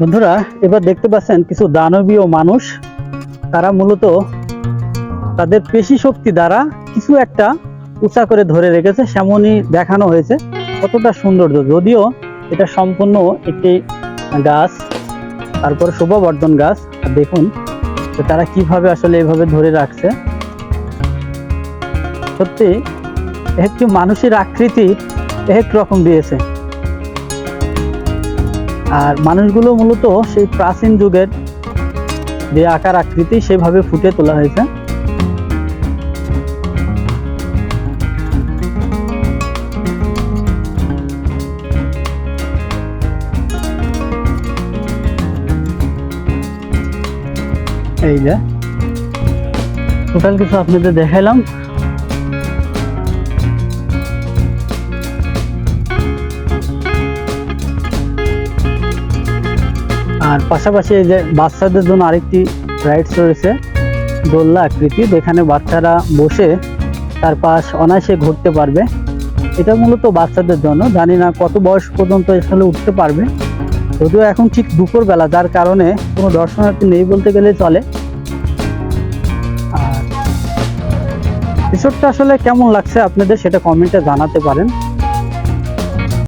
বন্ধুরা, এবার দেখতে পাচ্ছেন কিছু দানবীয় মানুষ। তারা মূলত তাদের পেশি শক্তি দ্বারা কিছু একটা উঁচা করে ধরে রেখেছে, সেমনই দেখানো হয়েছে। কতটা সৌন্দর্য, যদিও এটা সম্পূর্ণ একটি গাছ, তারপর শোভাবর্ধন গাছ। দেখুন তারা কীভাবে আসলে এভাবে ধরে রাখছে। সত্যি একটি মানুষের আকৃতি এক রকম দিয়েছে। আর মানুষগুলো মূলত সেই প্রাচীন যুগের যে আকার আকৃতি সেভাবে ফুটে তোলা হয়েছে। এই যে টোটাল কিছু আপনাদের দেখাইলাম। আর পাশাপাশি যে বাচ্চাদের জন্য আরেকটি রাইডস রয়েছে, দোল্লা আকৃতি, যেখানে বাচ্চারা বসে তার পাশ অনায়াসে ঘুরতে পারবে। এটা মূলত বাচ্চাদের জন্য। জানি না কত বয়স পর্যন্ত আসলে উঠতে পারবে। যদিও এখন ঠিক দুপুরবেলা, যার কারণে কোনো দর্শনার্থী নেই বলতে গেলে চলে। আর আসলে কেমন লাগছে আপনাদের সেটা কমেন্টে জানাতে পারেন।